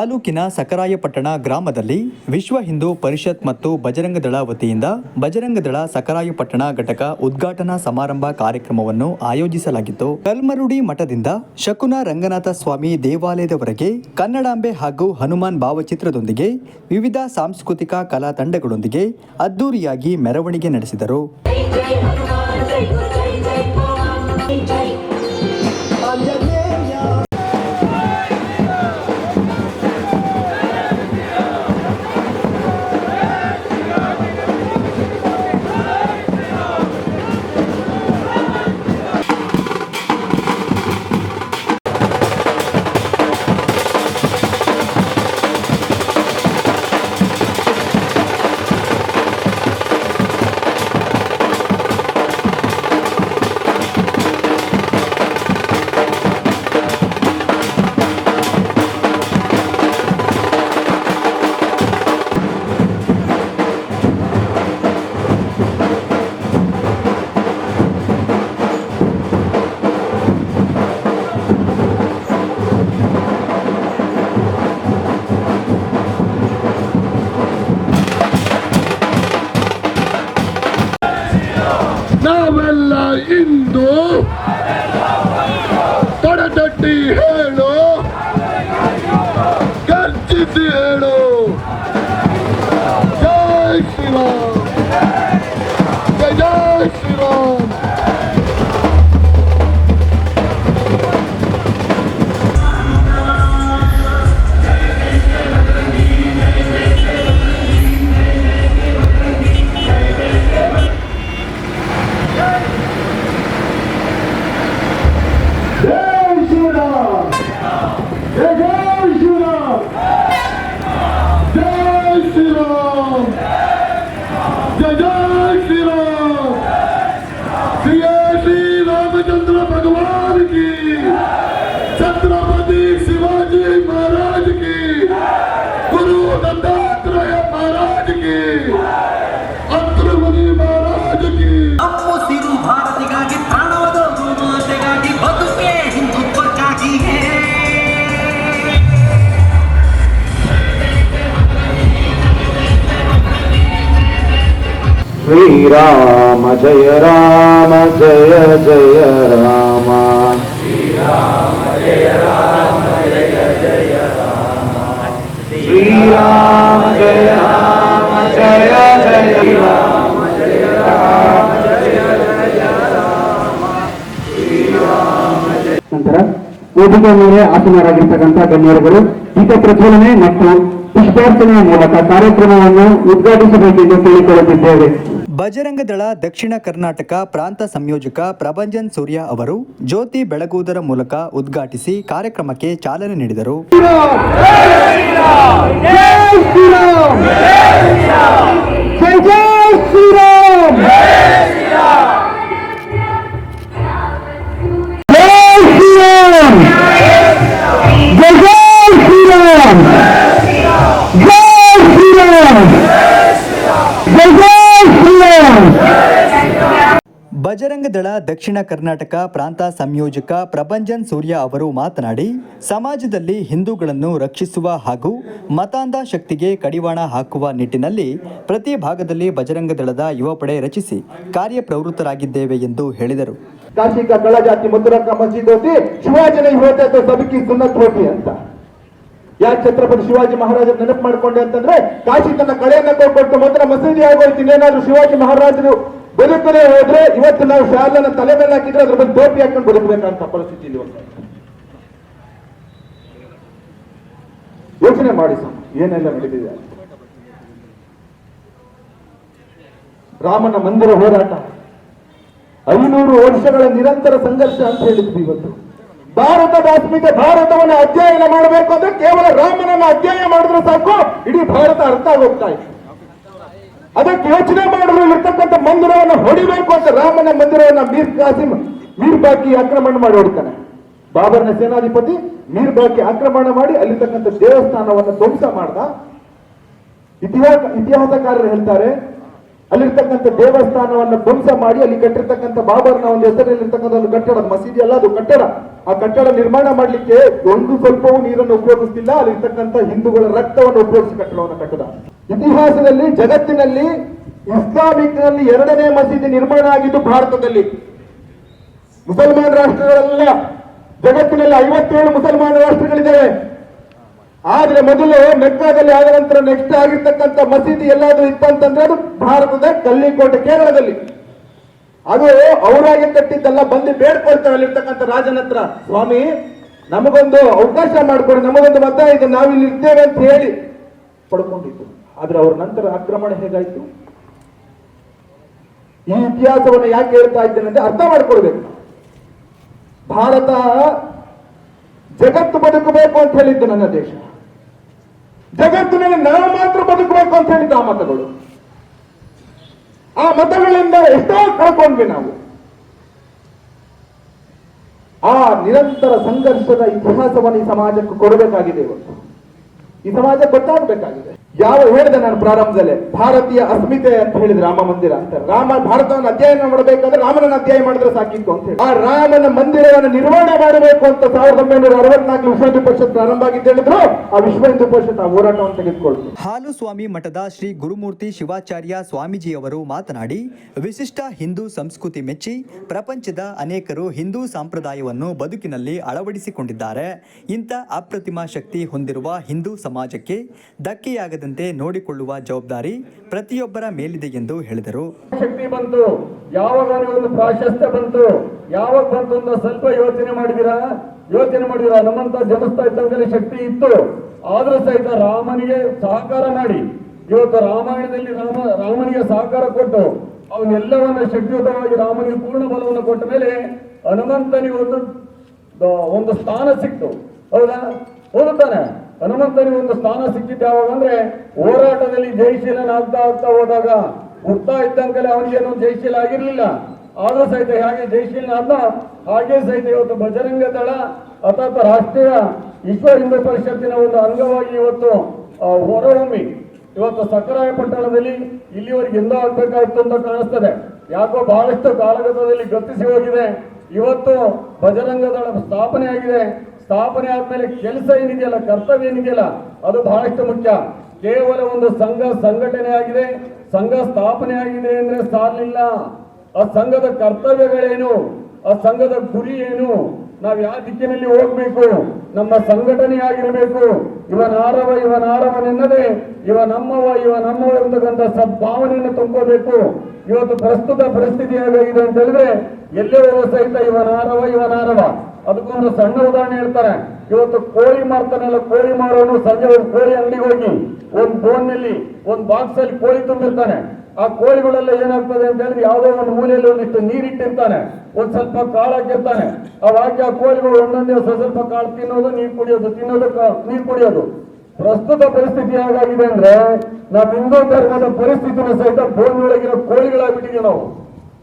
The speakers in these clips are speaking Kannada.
ತಾಲೂಕಿನ ಸಕರಾಯಪಟ್ಟಣ ಗ್ರಾಮದಲ್ಲಿ ವಿಶ್ವ ಹಿಂದೂ ಪರಿಷತ್ ಮತ್ತು ಬಜರಂಗದಳ ವತಿಯಿಂದ ಬಜರಂಗದಳ ಸಕರಾಯಪಟ್ಟಣ ಘಟಕ ಉದ್ಘಾಟನಾ ಸಮಾರಂಭ ಕಾರ್ಯಕ್ರಮವನ್ನು ಆಯೋಜಿಸಲಾಗಿತ್ತು. ಕಲ್ಮರುಡಿ ಮಠದಿಂದ ಶಕುನ ರಂಗನಾಥ ಸ್ವಾಮಿ ದೇವಾಲಯದವರೆಗೆ ಕನ್ನಡಾಂಬೆ ಹಾಗೂ ಹನುಮಾನ್ ಭಾವಚಿತ್ರದೊಂದಿಗೆ ವಿವಿಧ ಸಾಂಸ್ಕೃತಿಕ ಕಲಾ ತಂಡಗಳೊಂದಿಗೆ ಅದ್ದೂರಿಯಾಗಿ ಮೆರವಣಿಗೆ ನಡೆಸಿದರು. శ్రీరామ జయ రామ జయ జయ రామ శ్రీరామ జయ రామ జయ జయ ನಂತರ ವೇದಿಕೆ ಮೇಲೆ ಆಸನರಾಗಿರ್ತಕ್ಕಂಥ ಗಣ್ಯರುಗಳು ಗೀತ ಪ್ರಜ್ವಲನೆ ಮತ್ತು ಪುಷ್ಪಾರ್ಚನೆಯ ಮೂಲಕ ಕಾರ್ಯಕ್ರಮವನ್ನು ಉದ್ಘಾಟಿಸಬೇಕೆಂದು ಕೇಳಿಕೊಳ್ಳುತ್ತಿದ್ದೇವೆ ಬಜರಂಗದಳ ದಕ್ಷಿಣ ಕರ್ನಾಟಕ ಪ್ರಾಂತ ಸಂಯೋಜಕ ಪ್ರಭಂಜನ್ ಸೂರ್ಯ ಅವರು ಜ್ಯೋತಿ ಬೆಳಗುವುದರ ಮೂಲಕ ಉದ್ಘಾಟಿಸಿ ಕಾರ್ಯಕ್ರಮಕ್ಕೆ ಚಾಲನೆ ನೀಡಿದರು. ಜೈ ಬಜರಂಗ ದಳ ದಕ್ಷಿಣ ಕರ್ನಾಟಕ ಪ್ರಾಂತ ಸಂಯೋಜಕ ಪ್ರಭಂಜನ್ ಸೂರ್ಯ ಅವರು ಮಾತನಾಡಿ, ಸಮಾಜದಲ್ಲಿ ಹಿಂದೂಗಳನ್ನು ರಕ್ಷಿಸುವ ಹಾಗೂ ಮತಾಂಧ ಶಕ್ತಿಗೆ ಕಡಿವಾಣ ಹಾಕುವ ನಿಟ್ಟಿನಲ್ಲಿ ಪ್ರತಿ ಭಾಗದಲ್ಲಿ ಬಜರಂಗ ದಳದ ಯುವಪಡೆ ರಚಿಸಿ ಕಾರ್ಯಪ್ರವೃತ್ತರಾಗಿದ್ದೇವೆ ಎಂದು ಹೇಳಿದರು. ಕಾಶಿ ಶಿವಾಜನ ಸಬಕಿ ಸುನ್ನತ್ ಅಂತ. ಯಾಕೆ ಛತ್ರಪತಿ ಶಿವಾಜಿ ಮಹಾರಾಜ ನೆನಪು ಮಾಡ್ಕೊಂಡೆ ಅಂತಂದ್ರೆ, ಕಾಶಿ ತನ್ನ ಕಳೆಯನ್ನ ಕೊಟ್ಟು ಮಾತ್ರ ಮಸೀದಿ ಆಗೋಯ್ತು, ಇನ್ನೇನಾದ್ರೂ ಶಿವಾಜಿ ಮಹಾರಾಜರು ಬದುಕದೇ ಹೋದ್ರೆ ಇವತ್ತು ನಾವು ಶಾಲನ ತಲೆ ಮೇಲೆ ಹಾಕಿದ್ರೆ ಅದ್ರ ಬಗ್ಗೆ ಟೋಪಿ ಹಾಕೊಂಡು ಬದುಕಬೇಕಂತ ಪರಿಸ್ಥಿತಿ. ಯೋಚನೆ ಮಾಡಿ ಸರ್ ಏನೆಲ್ಲ ನಡೆದಿದೆ? ರಾಮನ ಮಂದಿರ ಹೋರಾಟ. ಐನೂರು ವರ್ಷಗಳ ನಿರಂತರ ಸಂಘರ್ಷ ಅಂತ ಹೇಳಿದ್ವಿ ಇವತ್ತು. ಭಾರತ ಅಸ್ಮಿತೆ ಭಾರತವನ್ನು ಅಧ್ಯಯನ ಮಾಡಬೇಕು ಅಂದ್ರೆ ಕೇವಲ ರಾಮನನ್ನ ಅಧ್ಯಯನ ಮಾಡಿದ್ರೆ ಸಾಕು, ಇಡೀ ಭಾರತ ಅರ್ಥ ಆಗೋಗ್ತಾ ಇದೆ. ಅದಕ್ಕೆ ಯೋಚನೆ ಮಾಡಲು ಇರ್ತಕ್ಕಂಥ ಮಂದಿರವನ್ನು ಹೊಡಿಬೇಕು ಅಂತ ರಾಮನ ಮಂದಿರವನ್ನ ಮೀರ್ ಕಾಸಿಂ ಮೀರ್ ಬಾಕಿ ಆಕ್ರಮಣ ಮಾಡಿ ಹೊಡಿತಾನೆ. ಬಾಬರ್ನ ಸೇನಾಧಿಪತಿ ಮೀರ್ ಬಾಕಿ ಆಕ್ರಮಣ ಮಾಡಿ ಅಲ್ಲಿರ್ತಕ್ಕಂಥ ದೇವಸ್ಥಾನವನ್ನು ಧ್ವಂಸ ಮಾಡ್ದ. ಇತಿಹಾಸ, ಇತಿಹಾಸಕಾರರು ಹೇಳ್ತಾರೆ ಅಲ್ಲಿರ್ತಕ್ಕಂಥ ದೇವಸ್ಥಾನವನ್ನು ಧ್ವಂಸ ಮಾಡಿ, ಅಲ್ಲಿ ಕಟ್ಟಿರ್ತಕ್ಕಂಥ ಬಾಬರ್ನ ಒಂದು ಹೆಸರಲ್ಲಿರ್ತಕ್ಕಂಥ ಒಂದು ಕಟ್ಟಡ ಮಸೀದಿ ಅಲ್ಲ ಅದು ಕಟ್ಟಡ. ಆ ಕಟ್ಟಡ ನಿರ್ಮಾಣ ಮಾಡಲಿಕ್ಕೆ ಒಂದು ಸ್ವಲ್ಪವೂ ನೀರನ್ನು ಉಪಯೋಗಿಸ್ತಿಲ್ಲ. ಅಲ್ಲಿರ್ತಕ್ಕಂಥ ಹಿಂದೂಗಳ ರಕ್ತವನ್ನು ಉಪಯೋಗಿಸಿ ಕಟ್ಟಡವನ್ನು ಕಟ್ಟದ. ಇತಿಹಾಸದಲ್ಲಿ, ಜಗತ್ತಿನಲ್ಲಿ ಇಸ್ಲಾಮಿಕ್ನಲ್ಲಿ ಎರಡನೇ ಮಸೀದಿ ನಿರ್ಮಾಣ ಆಗಿದ್ದು ಭಾರತದಲ್ಲಿ. ಮುಸಲ್ಮಾನ ರಾಷ್ಟ್ರಗಳಲ್ಲ. ಜಗತ್ತಿನಲ್ಲಿ ಐವತ್ತೇಳು ಮುಸಲ್ಮಾನ ರಾಷ್ಟ್ರಗಳಿದ್ದಾವೆ. ಆದ್ರೆ ಮೊದಲು ಮೆಕ್ಕಾದಲ್ಲಿ ಆದ ನಂತರ ನೆಕ್ಸ್ಟ್ ಆಗಿರ್ತಕ್ಕಂಥ ಮಸೀದಿ ಎಲ್ಲಾದ್ರೂ ಇತ್ತಂತಂದ್ರೆ ಅದು ಭಾರತದ ಕಲ್ಲಿಕೋಟೆ ಕೇರಳದಲ್ಲಿ. ಅದು ಅವರಾಗಿ ಕಟ್ಟಿದ್ದೆಲ್ಲ ಬಂದು ಬೇಡ್ಕೊಳ್ತಾರೆ ಅಲ್ಲಿರ್ತಕ್ಕಂಥ ರಾಜನ ಹತ್ರ ಸ್ವಾಮಿ, ನಮಗೊಂದು ಅವಕಾಶ ಮಾಡಿಕೊಡಿ, ನಮಗೊಂದು ಮತ ಇದೆ, ನಾವಿಲ್ಲಿ ಇರ್ತೇವೆ ಅಂತ ಹೇಳಿ ಪಡ್ಕೊಂಡಿತ್ತು ಆದ್ರೆ ಅವ್ರ ನಂತರ ಆಕ್ರಮಣ ಹೇಗಾಯ್ತು? ಈ ಇತಿಹಾಸವನ್ನು ಯಾಕೆ ಹೇಳ್ತಾ ಇದ್ದೇನೆ ಅಂತ ಅರ್ಥ ಮಾಡ್ಕೊಳ್ಬೇಕು. ಭಾರತ ಜಗತ್ತು ಬದುಕಬೇಕು ಅಂತ ಹೇಳಿದ್ದು ನನ್ನ ದೇಶ. ಜಗತ್ತಿನಲ್ಲಿ ನಾವು ಮಾತ್ರ ಬದುಕಬೇಕು ಅಂತ ಹೇಳಿದ್ದು ಆ ಮತಗಳು. ಆ ಮತಗಳಿಂದ ಎಷ್ಟೋ ಕಳ್ಕೊಂಡ್ವಿ ನಾವು. ಆ ನಿರಂತರ ಸಂಘರ್ಷದ ಇತಿಹಾಸವನ್ನು ಈ ಸಮಾಜಕ್ಕೆ ಕೊಡಬೇಕಾಗಿದೆ ಇವತ್ತು. ಈ ಸಮಾಜ ಗೊತ್ತಾಗಬೇಕಾಗಿದೆ. ಯಾವ ಹೇಳಿದೆ ನಾನು ಪ್ರಾರಂಭದಲ್ಲೇ? ಭಾರತೀಯ ಅಸ್ಮಿತೆ ಅಂತ ಹೇಳಿದ್ರೆ ರಾಮ ಮಂದಿರ ಅಂತ. ರಾಮ ಭಾರತವನ್ನು ಅಧ್ಯಯನ ಮಾಡಬೇಕಾದ್ರೆ ರಾಮನನ್ನು ಅಧ್ಯಯನ ಮಾಡಿದ್ರೆ ಸಾಕಿತ್ತು ಅಂತ ಹೇಳಿ ಆ ರಾಮನ ಮಂದಿರವನ್ನು ನಿರ್ವಹಣೆ ಮಾಡಬೇಕು ಅಂತ ಸಾವಿರದ ಒಂಬೈನೂರ ಅರವತ್ನಾಲ್ಕು ವಿಶ್ವ ಹಿಂದೂ ಪರಿಷತ್ ಪ್ರಾರಂಭ ಆಗಿದ್ದು ಹೇಳಿದ್ರು. ಆ ವಿಶ್ವ ಹಿಂದೂ ಪರಿಷತ್ ಆ ಹೋರಾಟವನ್ನು ತೆಗೆದುಕೊಳ್ತು. ಹಾಲು ಸ್ವಾಮಿ ಮಠದ ಶ್ರೀ ಗುರುಮೂರ್ತಿ ಶಿವಾಚಾರ್ಯ ಸ್ವಾಮೀಜಿಯವರು ಮಾತನಾಡಿ, ವಿಶಿಷ್ಟ ಹಿಂದೂ ಸಂಸ್ಕೃತಿ ಮೆಚ್ಚಿ ಪ್ರಪಂಚದ ಅನೇಕರು ಹಿಂದೂ ಸಂಪ್ರದಾಯವನ್ನು ಬದುಕಿನಲ್ಲಿ ಅಳವಡಿಸಿಕೊಂಡಿದ್ದಾರೆ. ಇಂಥ ಅಪ್ರತಿಮ ಶಕ್ತಿ ಹೊಂದಿರುವ ಹಿಂದೂ ಸಮಾಜಕ್ಕೆ ಧಕ್ಕೆಯಾಗದಂತೆ ನೋಡಿಕೊಳ್ಳುವ ಜವಾಬ್ದಾರಿ ಪ್ರತಿಯೊಬ್ಬರ ಮೇಲಿದೆ ಎಂದು ಹೇಳಿದರು. ಶಕ್ತಿ ಬಂತು. ಯಾವಾಗ ಒಂದು ಪ್ರಾಶಸ್ತ್ಯ ಬಂತು. ಯಾವಾಗ ಬಂತು ಅಂತ ಸ್ವಲ್ಪ ಯೋಚನೆ ಮಾಡಿದಿರಾ ಯೋಚನೆ ಮಾಡಿದಿರಾ ನಮ್ಮಂತ ಜನಿಸ್ತಾ ಇದ್ದಂಗೆ ಶಕ್ತಿ ಇತ್ತು. ಆದ್ರೂ ಸಹಿತ ರಾಮನಿಗೆ ಸಹಕಾರ ಮಾಡಿ. ಇವತ್ತು ರಾಮಾಯಣದಲ್ಲಿ ರಾಮ, ರಾಮನಿಗೆ ಸಹಕಾರ ಕೊಟ್ಟು, ಅವನ್ನೆಲ್ಲವನ್ನ ಶಕ್ತಿಯುತವಾಗಿ ರಾಮನಿಗೆ ಪೂರ್ಣ ಬಲವನ್ನು ಕೊಟ್ಟ ಮೇಲೆ ಹನುಮಂತನಿಗೆ ಒಂದು ಒಂದು ಸ್ಥಾನ ಸಿಕ್ತು. ಹೌದಾ? ಹೌದು ತಾನೆ ಹನುಮಂತನಿಗೆ ಒಂದು ಸ್ಥಾನ ಸಿಕ್ಕಿದ್ದು ಯಾವಾಗ ಅಂದ್ರೆ ಹೋರಾಟದಲ್ಲಿ ಜಯಶೀಲನಾಗ್ತಾ ಆಗ್ತಾ ಹೋದಾಗ ಹುಡ್ತಾ ಇದ್ದಂಕಲೆ ಅವನಿಗೇನು ಜಯಶೀಲ ಆಗಿರ್ಲಿಲ್ಲ. ಆದ್ರೂ ಸಹಿತ ಹೇಗೆ ಜಯಶೀಲನಾದ ಹಾಗೆ ಸಹಿತ ಇವತ್ತು ಬಜರಂಗ ದಳ ಅಥವಾ ರಾಷ್ಟ್ರೀಯ ವಿಶ್ವ ಹಿಂದೂ ಪರಿಷತ್ತಿನ ಒಂದು ಅಂಗವಾಗಿ ಇವತ್ತು ಹೊರಹೊಮ್ಮಿ. ಇವತ್ತು ಸಕ್ಕರಾಯ ಪಟ್ಟಣದಲ್ಲಿ ಇಲ್ಲಿವರೆಗೆ ಎಂದೋ ಆಗ್ಬೇಕಾಯ್ತು ಅಂತ ಕಾಣಿಸ್ತದೆ. ಯಾಕೋ ಬಹಳಷ್ಟು ಕಾಲಘಟ್ಟದಲ್ಲಿ ಗತಿಸಿ ಹೋಗಿದೆ. ಇವತ್ತು ಬಜರಂಗ ದಳ ಸ್ಥಾಪನೆ ಆಗಿದೆ ಸ್ಥಾಪನೆ ಆದ್ಮೇಲೆ ಕೆಲಸ ಏನಿದೆಯಲ್ಲ, ಕರ್ತವ್ಯ ಏನಿದೆಯಲ್ಲ, ಅದು ಬಹಳಷ್ಟು ಮುಖ್ಯ. ಕೇವಲ ಒಂದು ಸಂಘ ಸಂಘಟನೆ ಆಗಿದೆ, ಸಂಘ ಸ್ಥಾಪನೆ ಆಗಿದೆ ಅಂದ್ರೆ ಸಾಲಿಲ್ಲ ಆ ಸಂಘದ ಕರ್ತವ್ಯಗಳೇನು? ಆ ಸಂಘದ ಗುರಿ ಏನು? ನಾವು ಯಾವ ದಿಕ್ಕಿನಲ್ಲಿ ಹೋಗ್ಬೇಕು? ನಮ್ಮ ಸಂಘಟನೆ ಆಗಿರಬೇಕು. ಇವನಾರವ ಇವನಾರವನೆನ್ನದೆ ಇವ ನಮ್ಮವ ಇವ ನಮ್ಮವ ಎಂಬತಕ್ಕಂಥ ಸದ್ಭಾವನೆಯನ್ನು ತುಂಬೋಬೇಕು ಇವತ್ತು ಪ್ರಸ್ತುತ ಪರಿಸ್ಥಿತಿ ಹೇಗಾಗಿದೆ ಅಂತ ಹೇಳಿದ್ರೆ ಎಲ್ಲೇ ಸಹಿತ ಇವನಾರವ ಇವನಾರವ ಅದಕ್ಕೊಂದು ಸಣ್ಣ ಉದಾಹರಣೆ ಹೇಳ್ತಾರೆ. ಇವತ್ತು ಕೋಳಿ ಮಾರ್ತಾನಲ್ಲ ಕೋಳಿ ಮಾರೋನು ಸಂಜೆ ಒಂದು ಕೋಳಿ ಅಂಗಡಿಗೆ ಹೋಗಿ, ಒಂದು ಬೋನ್ನಲ್ಲಿ ಒಂದು ಬಾಕ್ಸ್ ಅಲ್ಲಿ ಕೋಳಿ ತುಂಬಿರ್ತಾನೆ. ಆ ಕೋಳಿಗಳೆಲ್ಲ ಏನಾಗ್ತದೆ ಅಂತ ಹೇಳಿದ್ರೆ ಯಾವುದೋ ಒಂದು ಮೂಲೆಯಲ್ಲಿ ಒಂದಿಷ್ಟು ನೀರಿಟ್ಟಿರ್ತಾನೆ. ಒಂದ್ ಸ್ವಲ್ಪ ಕಾಳು ಹಾಕಿರ್ತಾನೆ. ಅವಾಗ ಆ ಕೋಳಿಗಳು ಒಂದೊಂದೇ ಸ್ವಲ್ಪ ಕಾಳು ತಿನ್ನೋದು, ನೀರು ಕುಡಿಯೋದು, ತಿನ್ನೋದು ನೀರು ಕುಡಿಯೋದು. ಪ್ರಸ್ತುತ ಪರಿಸ್ಥಿತಿ ಹೇಗಾಗಿದೆ ಅಂದ್ರೆ, ನಾವು ಹಿಂದೂ ಧರ್ಮದ ಪರಿಸ್ಥಿತಿನ ಸಹಿತ ಭೂಮಿಯೊಳಗಿರೋ ಕೋಳಿಗಳಾಗ್ಬಿಟ್ಟಿದ್ದೀವಿ ನಾವು.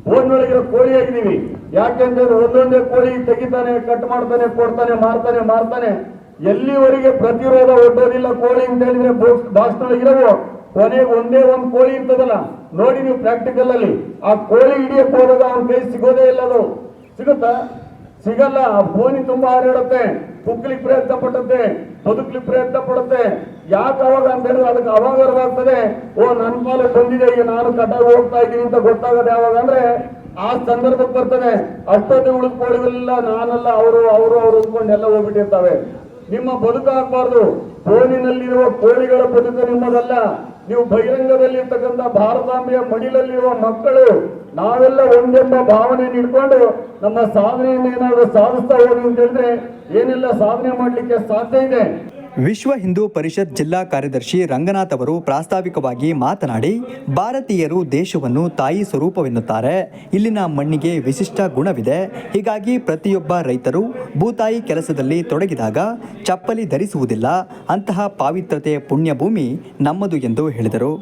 ಬೋನ್ಯೊಳಗಿರೋ ಕೋಳಿ ಆಗಿದ್ದೀವಿ ಯಾಕೆಂದ್ರೆ ಒಂದೊಂದೇ ಕೋಳಿ ತೆಗಿತಾನೆ ಕಟ್ ಮಾಡ್ತಾನೆ, ಕೊಡ್ತಾನೆ, ಮಾರ್ತಾನೆ ಮಾರ್ತಾನೆ. ಎಲ್ಲಿವರೆಗೆ ಪ್ರತಿರೋಧ ಒಡ್ಡೋದಿಲ್ಲ ಕೋಳಿ ಅಂತ ಹೇಳಿದ್ರೆ ಬಾಕ್ಸ್ ನೊಳಗಿರೋ ಕೊನೆಗೆ ಒಂದೇ ಒಂದು ಕೋಳಿ ಇರ್ತದಲ್ಲ, ನೋಡಿ ನೀವು ಪ್ರಾಕ್ಟಿಕಲ್ ಅಲ್ಲಿ. ಆ ಕೋಳಿ ಹಿಡಿಯಕ್ ಹೋದಾಗ ಅವನ ಕೈ ಸಿಗೋದೇ ಇಲ್ಲ ಅದು. ಸಿಗುತ್ತಾ? ಸಿಗಲ್ಲ, ಆ ಭೂಮಿ ತುಂಬಾ ಹಾರಾಡುತ್ತೆ. ಕುಗ್ಲಿಕ್ಕೆ ಪ್ರಯತ್ನ ಪಡುತ್ತೆ ಬದುಕ್ಲಿಕ್ಕೆ ಪ್ರಯತ್ನ ಪಡುತ್ತೆ. ಯಾಕೆ ಅವಾಗ ಅಂತ ಹೇಳಿದ್ರೆ ಅದಕ್ಕೆ ಅವಾಗ ಓ ನನ್ನ ಮೇಲೆ ಬಂದಿದೆ ಈಗ ನಾನು ಕಡ್ಡಾಯ ಹೋಗ್ತಾ ಇದ್ದೀನಿ ಅಂತ ಗೊತ್ತಾಗದೆ ಯಾವಾಗ ಅಂದ್ರೆ ಆ ಸಂದರ್ಭಕ್ಕೆ ಬರ್ತದೆ. ಅಷ್ಟೊತ್ತಿಗೆ ಉಳಿದ ಕೋಳಿಗಳೆಲ್ಲ ನಾನಲ್ಲ, ಅವರು ಅವರು ಅವರು ಅಂದ್ಕೊಂಡು ಎಲ್ಲ ಹೋಗ್ಬಿಟ್ಟಿರ್ತಾವೆ. ನಿಮ್ಮ ಬದುಕಾಗಬಾರ್ದು ಫೋನಿನಲ್ಲಿರುವ ಕೋಳಿಗಳ ಬದುಕು ನಿಮ್ಮದಲ್ಲ. ನೀವು ಬಹಿರಂಗದಲ್ಲಿ ಇರ್ತಕ್ಕಂಥ ಭಾರತಾಂಬೆಯ ಮಡಿಲಲ್ಲಿರುವ ಮಕ್ಕಳು ನಾವೆಲ್ಲ ಒಂದೆಂಬ ಭಾವನೆ ಇಟ್ಕೊಂಡು ನಮ್ಮ ಸಾಧನೆಯನ್ನು ಏನಾದರೂ ಸಾಧಿಸ್ತಾ ಹೋಗಿ ಅಂತ ಹೇಳಿದ್ರೆ ಏನೆಲ್ಲ ಸಾಧನೆ ಮಾಡಲಿಕ್ಕೆ ಸಾಧ್ಯ ಇದೆ? ವಿಶ್ವ ಹಿಂದೂ ಪರಿಷತ್ ಜಿಲ್ಲಾ ಕಾರ್ಯದರ್ಶಿ ರಂಗನಾಥ್ ಅವರು ಪ್ರಾಸ್ತಾವಿಕವಾಗಿ ಮಾತನಾಡಿ ಭಾರತೀಯರು ದೇಶವನ್ನು ತಾಯಿ ಸ್ವರೂಪವೆನ್ನುತ್ತಾರೆ. ಇಲ್ಲಿನ ಮಣ್ಣಿಗೆ ವಿಶಿಷ್ಟ ಗುಣವಿದೆ. ಹೀಗಾಗಿ ಪ್ರತಿಯೊಬ್ಬ ರೈತರು ಭೂತಾಯಿ ಕೆಲಸದಲ್ಲಿ ತೊಡಗಿದಾಗ ಚಪ್ಪಲಿ ಧರಿಸುವುದಿಲ್ಲ. ಅಂತಹ ಪಾವಿತ್ರತೆಯ ಪುಣ್ಯಭೂಮಿ ನಮ್ಮದು ಎಂದು ಹೇಳಿದರು.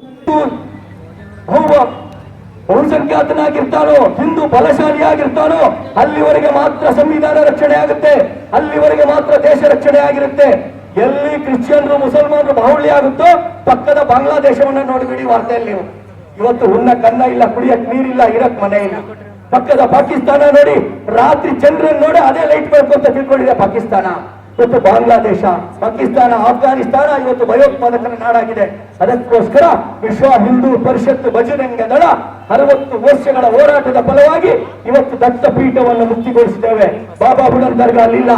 ಬಹುಸಂಖ್ಯಾತನಾಗಿರ್ತಾನೋ, ಹಿಂದೂ ಬಲಶಾಲಿಯಾಗಿರ್ತಾನೋ, ಅಲ್ಲಿವರೆಗೆ ಮಾತ್ರ ಸಂವಿಧಾನ ರಕ್ಷಣೆ ಆಗುತ್ತೆ, ಅಲ್ಲಿವರೆಗೆ ಮಾತ್ರ ದೇಶ ರಕ್ಷಣೆ ಆಗಿರುತ್ತೆ. ಎಲ್ಲಿ ಕ್ರಿಶ್ಚಿಯನ್ರು, ಮುಸಲ್ಮಾನರು ಬಾಹುಳ್ಯ ಆಗುತ್ತೋ, ಪಕ್ಕದ ಬಾಂಗ್ಲಾದೇಶವನ್ನ ನೋಡಿಬಿಡಿ ವಾರ್ತೆಯಲ್ಲಿ ನೀವು. ಇವತ್ತು ಹುಣ್ಣ ಕನ್ನ ಇಲ್ಲ, ಕುಡಿಯಕ್ ನೀರಿಲ್ಲ, ಇರಕ್ ಮನೆ ಇಲ್ಲ. ಪಕ್ಕದ ಪಾಕಿಸ್ತಾನ ನೋಡಿ, ರಾತ್ರಿ ಚಂದ್ರನ್ ನೋಡಿ ಅದೇ ಲೈಟ್ ಬೇಕು ಅಂತ ತಿಳ್ಕೊಂಡಿದೆ ಪಾಕಿಸ್ತಾನ. ಇವತ್ತು ಬಾಂಗ್ಲಾದೇಶ, ಪಾಕಿಸ್ತಾನ, ಆಫ್ಘಾನಿಸ್ತಾನ ಇವತ್ತು ಭಯೋತ್ಪಾದಕರ ನಾಡಾಗಿದೆ. ಅದಕ್ಕೋಸ್ಕರ ವಿಶ್ವ ಹಿಂದೂ ಪರಿಷತ್ ಬಜರಂಗ ದಳ ಅರವತ್ತು ವರ್ಷಗಳ ಹೋರಾಟದ ಫಲವಾಗಿ ಇವತ್ತು ದತ್ತ ಪೀಠವನ್ನು ಮುಕ್ತಿಗೊಳಿಸಿದ್ದೇವೆ. ಬಾಬಾ ಬುಡನ್ ದರ್ಗಾ ಅಲ್ಲಿಲ್ಲ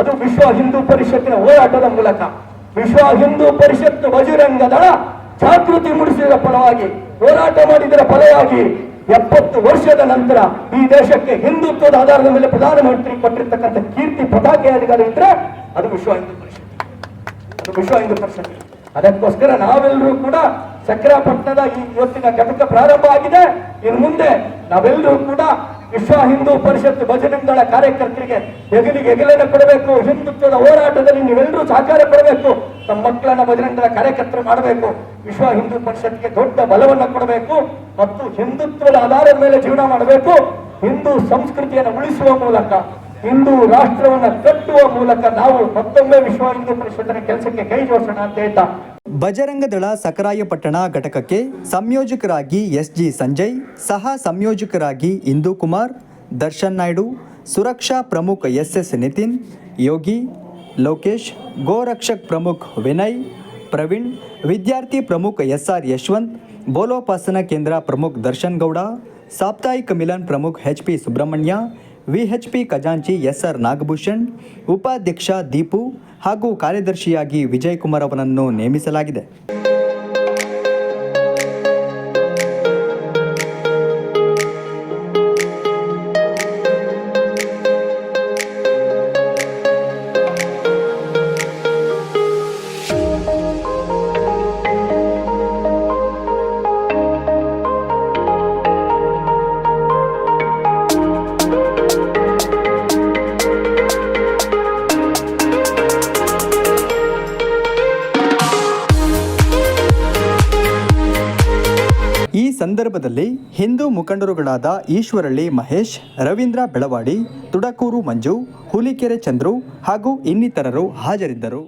ಅದು ವಿಶ್ವ ಹಿಂದೂ ಪರಿಷತ್ತಿನ ಹೋರಾಟದ ಮೂಲಕ. ವಿಶ್ವ ಹಿಂದೂ ಪರಿಷತ್ ಬಜರಂಗ ದಳ ಜಾಗೃತಿ ಮೂಡಿಸಿದ ಫಲವಾಗಿ, ಹೋರಾಟ ಮಾಡಿದರ ಫಲವಾಗಿ ಎಪ್ಪತ್ತು ವರ್ಷದ ನಂತರ ಈ ದೇಶಕ್ಕೆ ಹಿಂದುತ್ವದ ಆಧಾರದ ಮೇಲೆ ಪ್ರಧಾನಮಂತ್ರಿ ಕೊಟ್ಟಿರ್ತಕ್ಕಂಥ ಕೀರ್ತಿ ಪತಾಕೆ ಅಧಿಕಾರ ಇದ್ರೆ ಅದು ವಿಶ್ವ ಹಿಂದೂ ಪರಿಷತ್. ಅದು ವಿಶ್ವ ಹಿಂದೂ ಪರಿಷತ್. ಅದಕ್ಕೋಸ್ಕರ ನಾವೆಲ್ಲರೂ ಕೂಡ ಸಕ್ರಾಪಟ್ಟಣದ ಈ ಇವತ್ತಿನ ಘಟಕ ಪ್ರಾರಂಭ ಆಗಿದೆ. ಇನ್ನು ಮುಂದೆ ನಾವೆಲ್ಲರೂ ಕೂಡ ವಿಶ್ವ ಹಿಂದೂ ಪರಿಷತ್ ಬಜರಂಗ ದಳ ಕಾರ್ಯಕರ್ತರಿಗೆ ಹೆಗಲಿಗೆ ಹೆಗಲನ್ನು ಕೊಡಬೇಕು. ಹಿಂದುತ್ವದ ಹೋರಾಟದಲ್ಲಿ ನೀವೆಲ್ಲರೂ ಸಹಕಾರ ಕೊಡಬೇಕು. ನಮ್ಮ ಮಕ್ಕಳನ್ನ ಬಜರಂಗದ ಕಾರ್ಯಕರ್ತರು ಮಾಡಬೇಕು. ವಿಶ್ವ ಹಿಂದೂ ಪರಿಷತ್ಗೆ ದೊಡ್ಡ ಬಲವನ್ನು ಕೊಡಬೇಕು ಮತ್ತು ಹಿಂದುತ್ವದ ಆಧಾರದ ಮೇಲೆ ಜೀವನ ಮಾಡಬೇಕು. ಹಿಂದೂ ಸಂಸ್ಕೃತಿಯನ್ನು ಉಳಿಸುವ ಮೂಲಕ, ಹಿಂದೂ ರಾಷ್ಟ್ರವನ್ನ ಕಟ್ಟುವ ಮೂಲಕ ನಾವು ಮತ್ತೊಮ್ಮೆ ವಿಶ್ವ ಹಿಂದೂ ಪರಿಷತ್ತಿನ ಕೆಲಸಕ್ಕೆ ಕೈ ಜೋಡಿಸೋಣ ಅಂತ ಹೇಳ್ತಾ. ಬಜರಂಗದಳ ಸಕರಾಯಪಟ್ಟಣ ಘಟಕಕ್ಕೆ ಸಂಯೋಜಕರಾಗಿ ಎಸ್ ಜಿ ಸಂಜಯ್, ಸಹ ಸಂಯೋಜಕರಾಗಿ ಇಂದೂ ಕುಮಾರ್, ದರ್ಶನ್ ನಾಯ್ಡು, ಸುರಕ್ಷಾ ಪ್ರಮುಖ ಎಸ್ ಎಸ್ ನಿತಿನ್, ಯೋಗಿ ಲೋಕೇಶ್, ಗೋರಕ್ಷಕ್ ಪ್ರಮುಖ್ ವಿನಯ್, ಪ್ರವೀಣ್, ವಿದ್ಯಾರ್ಥಿ ಪ್ರಮುಖ ಎಸ್ ಆರ್ ಯಶವಂತ್ ಬೋಲೋಪಾಸನ ಕೇಂದ್ರ ಪ್ರಮುಖ್ ದರ್ಶನ್ ಗೌಡ, ಸಾಪ್ತಾಹಿಕ ಮಿಲನ್ ಪ್ರಮುಖ್ H P Subrahmanya V H P ಖಜಾಂಚಿ ಎಸ್ ಆರ್ ನಾಗಭೂಷಣ್, ಉಪಾಧ್ಯಕ್ಷ ದೀಪು ಹಾಗೂ ಕಾರ್ಯದರ್ಶಿಯಾಗಿ ವಿಜಯ್ ಕುಮಾರ್ ಅವರನ್ನು ನೇಮಿಸಲಾಗಿದೆ. ಸಂದರ್ಭದಲ್ಲಿ ಹಿಂದೂ ಮುಖಂಡರುಗಳಾದ ಈಶ್ವರಳ್ಳಿ ಮಹೇಶ್ ರವೀಂದ್ರ ಬೆಳವಾಡಿ ತುಡಕೂರು ಮಂಜು ಹುಲಿಕೆರೆ ಚಂದ್ರು ಹಾಗೂ ಇನ್ನಿತರರು ಹಾಜರಿದ್ದರು.